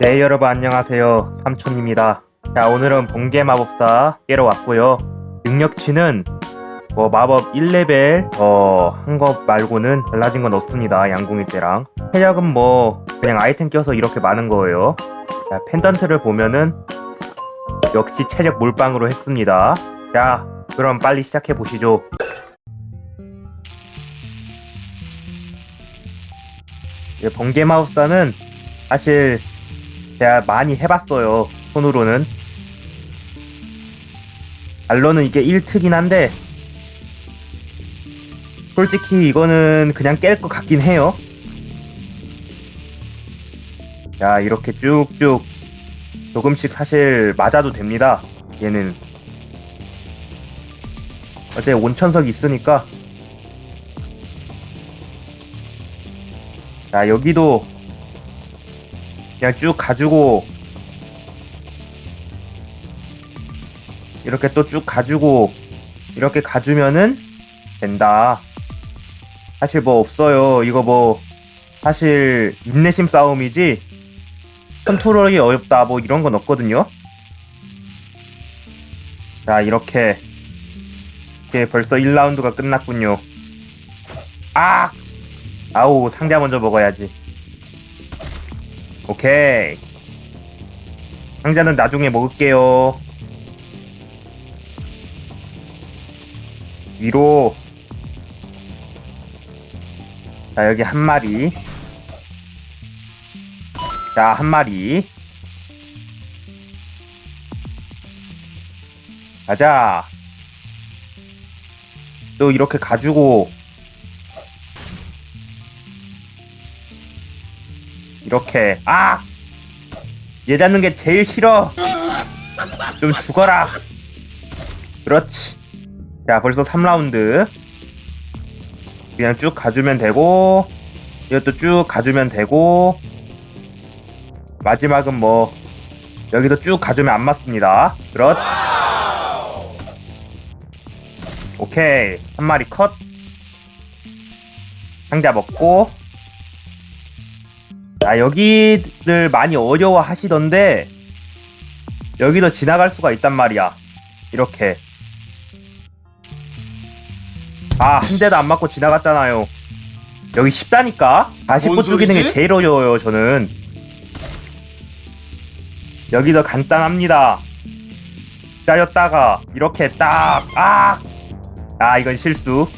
네 여러분 안녕하세요. 삼촌입니다. 자 오늘은 번개 마법사 깨러 왔고요. 능력치는 뭐 마법 1레벨 어, 한 것 말고는 달라진 건 없습니다 양궁일 때랑. 체력은 뭐 그냥 아이템 껴서 이렇게 많은 거예요. 자 펜던트를 보면은 역시 체력 몰빵으로 했습니다. 자 그럼 빨리 시작해 보시죠. 예, 번개 마법사는 사실 제가 많이 해봤어요. 손으로는. 발로는 이게 1트긴 한데 솔직히 이거는 그냥 깰 것 같긴 해요. 자 이렇게 쭉쭉 조금씩 사실 맞아도 됩니다. 얘는 어제 온천석이 있으니까 자 여기도 그냥 쭉 가지고 이렇게 또 쭉 가지고 이렇게 가주면은 된다. 사실 뭐 없어요. 이거 뭐 사실 인내심 싸움이지 컨트롤이 어렵다 뭐 이런 건 없거든요. 자 이렇게 이렇게 벌써 1라운드가 끝났군요. 아! 아우 상자 먼저 먹어야지. 오케이. 상자는 나중에 먹을게요. 위로. 자, 여기 한 마리. 자, 한 마리. 가자. 또 이렇게 가지고 이렇게. 아! 얘 잡는 게 제일 싫어. 좀 죽어라. 그렇지. 자 벌써 3라운드. 그냥 쭉 가주면 되고 이것도 쭉 가주면 되고 마지막은 뭐 여기도 쭉 가주면 안 맞습니다. 그렇지. 오케이. 한 마리 컷. 상자 먹고 아, 여기를 많이 어려워 하시던데, 여기도 지나갈 수가 있단 말이야. 이렇게. 아, 한 대도 안 맞고 지나갔잖아요. 여기 쉽다니까? 49뭔 죽이는 게 소리지? 제일 어려워요, 저는. 여기도 간단합니다. 기다렸다가, 이렇게 딱, 아! 아, 이건 실수.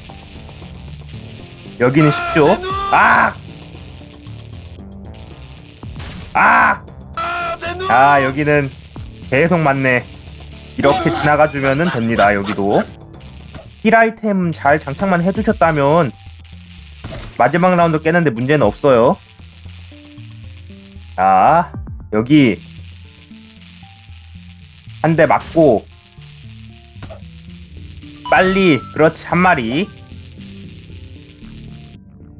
여기는 쉽죠? 아! 아! 아, 여기는 계속 맞네. 이렇게 지나가 주면은 됩니다, 여기도. 힐 아이템 잘 장착만 해두셨다면 마지막 라운드 깨는데 문제는 없어요. 자, 여기 한 대 맞고 빨리 그렇지 한 마리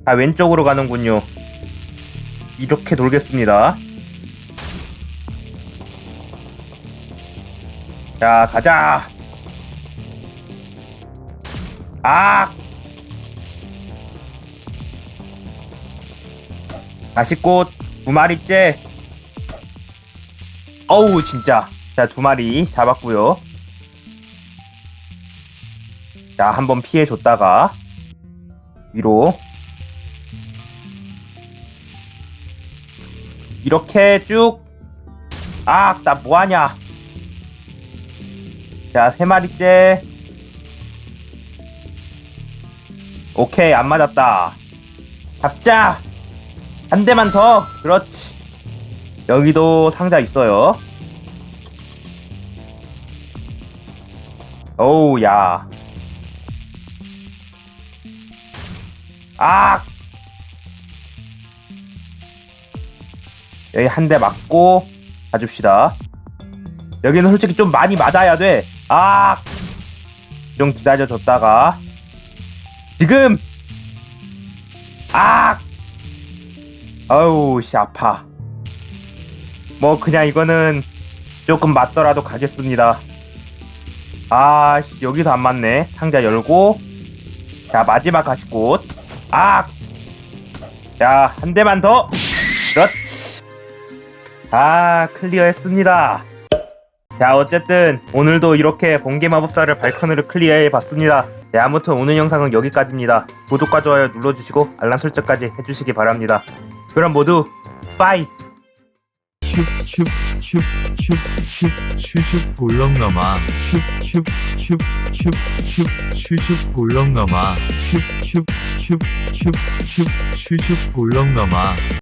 자 왼쪽으로 가는군요 이렇게 돌겠습니다. 자, 가자. 아! 다시 꽃 두 마리째. 어우, 진짜. 자, 두 마리 잡았고요. 자, 한번 피해 줬다가 위로 이렇게 쭉. 아, 나 뭐하냐. 자, 세 마리째. 오케이, 안 맞았다. 잡자! 한 대만 더! 그렇지. 여기도 상자 있어요. 어우, 야. 아! 여기 한 대 맞고 가줍시다. 여기는 솔직히 좀 많이 맞아야 돼. 아! 좀 기다려줬다가 지금! 아! 아우 씨 아파. 뭐 그냥 이거는 조금 맞더라도 가겠습니다. 아, 씨, 여기서 안 맞네. 상자 열고. 자, 마지막 가시꽃. 아! 자, 한 대만 더. 그렇지. 아 클리어했습니다 자 어쨌든 오늘도 이렇게 번개 마법사를 발컨으로 클리어해 봤습니다 네 아무튼 오늘 영상은 여기까지입니다 구독과 좋아요 눌러주시고 알람 설정까지 해주시기 바랍니다 그럼 모두 빠이 슉슉슉슉슉 슈슉 볼렁너마 슉슉슉슉슉 슈슉 볼렁너마 슉슉슉슉슉 슈슉 볼렁너마